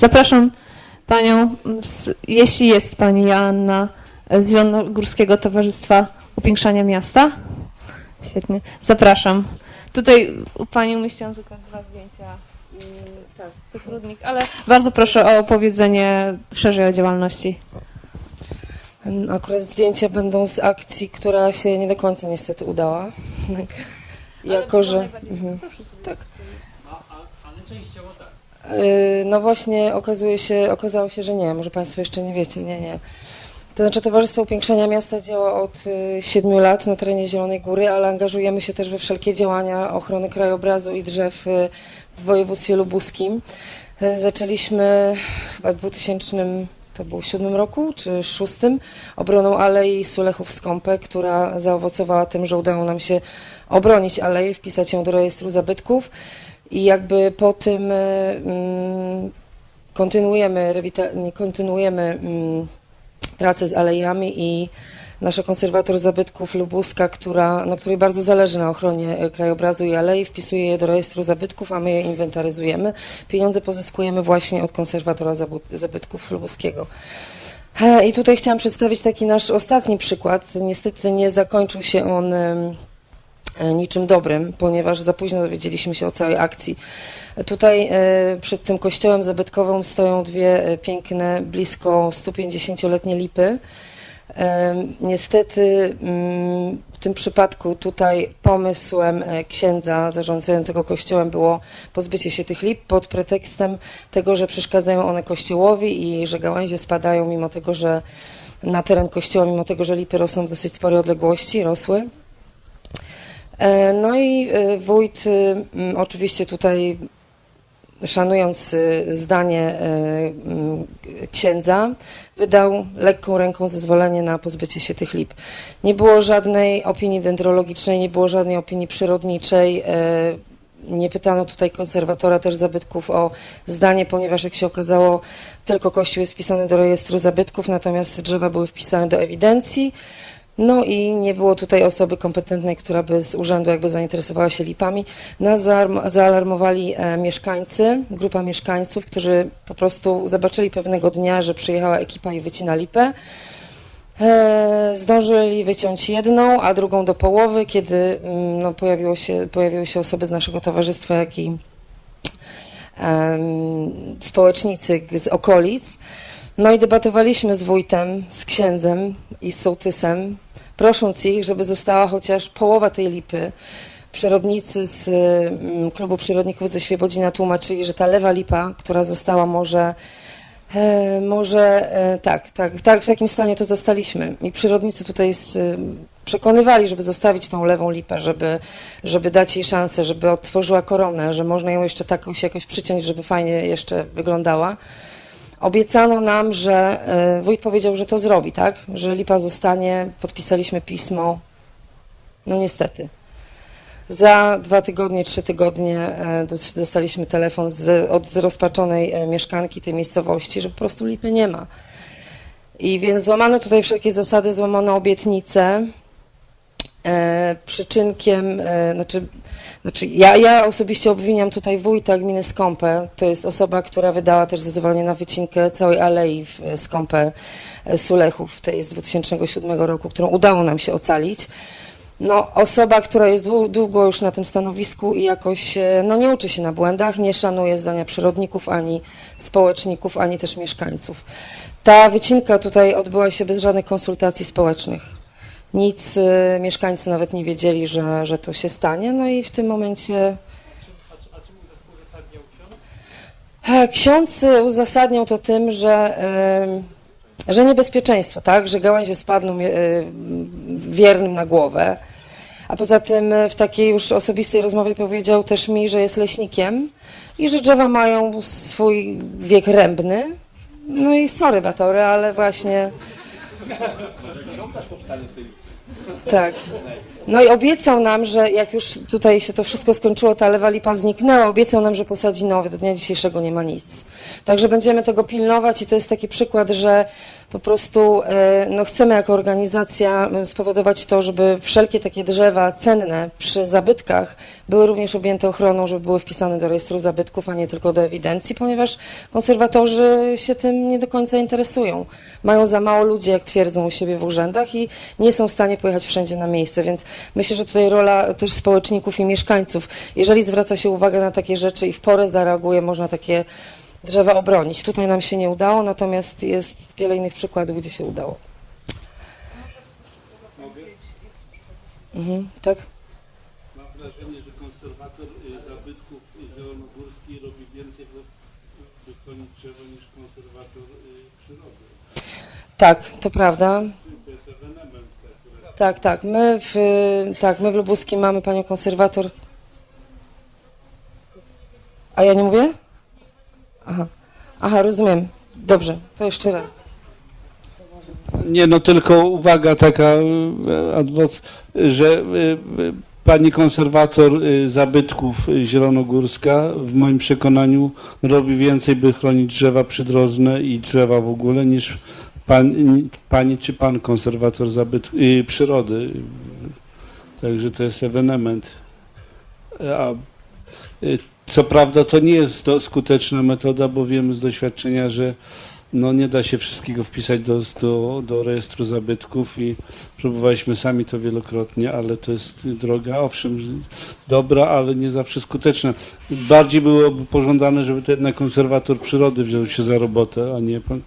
Zapraszam Panią, jeśli jest Pani Joanna z Zielonogórskiego Towarzystwa Upiększania Miasta. Świetnie, zapraszam. Tutaj u Pani umieściłam tylko dwa zdjęcia. Tak, Cyfrudnik, ale bardzo proszę o opowiedzenie szerzej o działalności. Akurat zdjęcia będą z akcji, która się nie do końca niestety udała. jako, że. Mhm, tak. Yy, No właśnie okazuje się, okazało się, że nie, może Państwo jeszcze nie wiecie, nie, nie. To znaczy Towarzystwo Upiększania Miasta działa od y, siedmiu lat na terenie Zielonej Góry, ale angażujemy się też we wszelkie działania ochrony krajobrazu i drzew y, w województwie lubuskim. Y, Zaczęliśmy chyba w 2000, to było siódmym roku, czy szóstym, obroną Alei Sulechów Skąpę, która zaowocowała tym, że udało nam się obronić aleję, wpisać ją do rejestru zabytków. I jakby po tym y, mm, kontynuujemy, kontynuujemy mm, pracę z alejami i nasza konserwator zabytków Lubuska, która, no, której bardzo zależy na ochronie e, krajobrazu i alei, wpisuje je do rejestru zabytków, a my je inwentaryzujemy. Pieniądze pozyskujemy właśnie od konserwatora zabytków Lubuskiego. E, I tutaj chciałam przedstawić taki nasz ostatni przykład. Niestety nie zakończył się on e, niczym dobrym, ponieważ za późno dowiedzieliśmy się o całej akcji. Tutaj e, przed tym kościołem zabytkowym stoją dwie e, piękne, blisko 150-letnie lipy. Niestety mm, w tym przypadku tutaj pomysłem e, księdza zarządzającego kościołem było pozbycie się tych lip pod pretekstem tego, że przeszkadzają one kościołowi i że gałęzie spadają mimo tego, że na teren kościoła, mimo tego, że lipy rosną w dosyć sporej odległości, rosły. E, No i e, wójt y, oczywiście tutaj szanując y, zdanie mm, księdza, wydał lekką ręką zezwolenie na pozbycie się tych lip. Nie było żadnej opinii dendrologicznej, nie było żadnej opinii przyrodniczej. Nie pytano tutaj konserwatora też zabytków o zdanie, ponieważ jak się okazało, tylko kościół jest wpisany do rejestru zabytków, natomiast drzewa były wpisane do ewidencji. No i nie było tutaj osoby kompetentnej, która by z urzędu jakby zainteresowała się lipami. Nas zaalarm- zaalarmowali e, mieszkańcy, grupa mieszkańców, którzy po prostu zobaczyli pewnego dnia, że przyjechała ekipa i wycina lipę. E, zdążyli wyciąć jedną, a drugą do połowy, kiedy mm, no, pojawiło się, pojawiły się osoby z naszego towarzystwa, jak i em, społecznicy z okolic. No i debatowaliśmy z wójtem, z księdzem i z sołtysem, prosząc ich, żeby została chociaż połowa tej lipy. Przyrodnicy z mm, klubu przyrodników ze Świebodzina tłumaczyli, że ta lewa lipa, która została może E, może e, tak, tak, tak, w takim stanie to zastaliśmy. I przyrodnicy tutaj e, przekonywali, żeby zostawić tą lewą lipę, żeby, żeby dać jej szansę, żeby odtworzyła koronę, że można ją jeszcze tak jakoś przyciąć, żeby fajnie jeszcze wyglądała. Obiecano nam, że e, wójt powiedział, że to zrobi, tak? Że lipa zostanie, podpisaliśmy pismo. No niestety. Za dwa tygodnie, trzy tygodnie e, dos- dostaliśmy telefon z, od zrozpaczonej e, mieszkanki tej miejscowości, że po prostu lipy nie ma. I więc złamano tutaj wszelkie zasady, złamano obietnice. E, przyczynkiem, e, znaczy, znaczy ja, ja osobiście obwiniam tutaj wójta gminy Skąpę. To jest osoba, która wydała też zezwolenie na wycinkę całej alei w e, Skąpę Sulechów, tej z 2007 roku, którą udało nam się ocalić. No, osoba, która jest dłu- długo już na tym stanowisku i jakoś no, nie uczy się na błędach, nie szanuje zdania przyrodników, ani społeczników, ani też mieszkańców. Ta wycinka tutaj odbyła się bez żadnych konsultacji społecznych. Nic, e, mieszkańcy nawet nie wiedzieli, że, że to się stanie, no i w tym momencie E, Ksiądz uzasadniał to tym, że, że niebezpieczeństwo, tak, że gałęzie spadną e, wiernym na głowę. A poza tym e, w takiej już osobistej rozmowie powiedział też mi, że jest leśnikiem i że drzewa mają swój wiek rębny. No i sorry, Batory, ale właśnie. Tak. No i obiecał nam, że jak już tutaj się to wszystko skończyło, ta lewa lipa zniknęła, obiecał nam, że posadzi nowy. Do dnia dzisiejszego nie ma nic. Także będziemy tego pilnować i to jest taki przykład, że po prostu e, no, chcemy jako organizacja spowodować to, żeby wszelkie takie drzewa cenne przy zabytkach były również objęte ochroną, żeby były wpisane do rejestru zabytków, a nie tylko do ewidencji, ponieważ konserwatorzy się tym nie do końca interesują. Mają za mało ludzi, jak twierdzą u siebie w urzędach i nie są w stanie pojechać wszędzie na miejsce, więc myślę, że tutaj rola też społeczników i mieszkańców, jeżeli zwraca się uwagę na takie rzeczy i w porę zareaguje, można takie drzewa obronić. Tutaj nam się nie udało, natomiast jest wiele innych przykładów, gdzie się udało. Mhm, tak? Mam wrażenie, że konserwator y, zabytków zielonogórskiej robi więcej, by chronić drzewo niż konserwator y, przyrody. Tak, to prawda. Tak, tak. My w, tak, my w Lubuskim mamy panią konserwator. A ja nie mówię? Aha. Aha, rozumiem. Dobrze, to jeszcze raz. Nie, no tylko uwaga taka, y, adwoc, że y, y, pani konserwator zabytków zielonogórska w moim przekonaniu robi więcej, by chronić drzewa przydrożne i drzewa w ogóle niż pan, pani czy pan konserwator zabytków, przyrody. Także to jest ewenement. A, co prawda to nie jest skuteczna metoda, bo wiemy z doświadczenia, że no nie da się wszystkiego wpisać do, do, do rejestru zabytków i próbowaliśmy sami to wielokrotnie, ale to jest droga, owszem, dobra, ale nie zawsze skuteczna. Bardziej byłoby pożądane, żeby to jednak konserwator przyrody wziął się za robotę, a nie pan.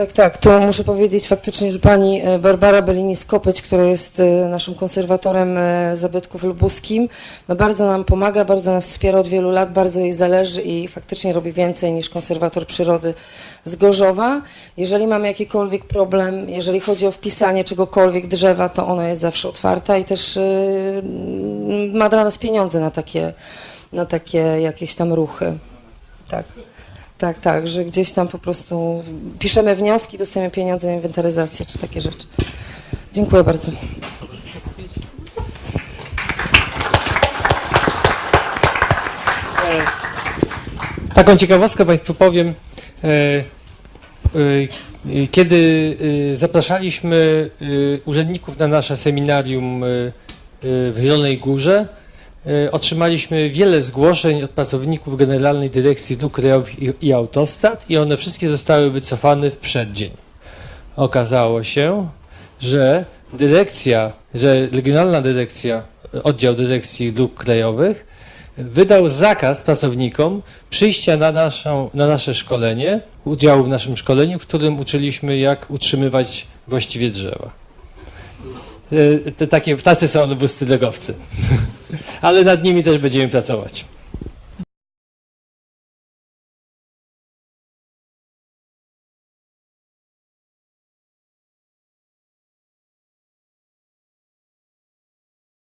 Tak, tak. Tu muszę powiedzieć faktycznie, że pani e, Barbara Belinis-Kopeć, która jest e, naszym konserwatorem e, zabytków lubuskim, no bardzo nam pomaga, bardzo nas wspiera od wielu lat, bardzo jej zależy i faktycznie robi więcej niż konserwator przyrody z Gorzowa. Jeżeli mamy jakikolwiek problem, jeżeli chodzi o wpisanie czegokolwiek drzewa, to ona jest zawsze otwarta i też ma dla nas pieniądze na takie, na takie jakieś tam ruchy. Tak. Tak, tak, że gdzieś tam po prostu piszemy wnioski, dostajemy pieniądze na inwentaryzację czy takie rzeczy. Dziękuję bardzo. Taką ciekawostkę Państwu powiem. E, e, Kiedy e, zapraszaliśmy urzędników na nasze seminarium w Zielonej Górze, otrzymaliśmy wiele zgłoszeń od pracowników Generalnej Dyrekcji Dróg Krajowych i- Autostrad i one wszystkie zostały wycofane w przeddzień. Okazało się, że dyrekcja, że Regionalna Dyrekcja, Oddział Dyrekcji Dróg Krajowych wydał zakaz pracownikom przyjścia na, naszą, na nasze szkolenie, udziału w naszym szkoleniu, w którym uczyliśmy, jak utrzymywać właściwie drzewa. E, Te takie, tacy są lubuscy drogowcy. Ale nad nimi też będziemy pracować.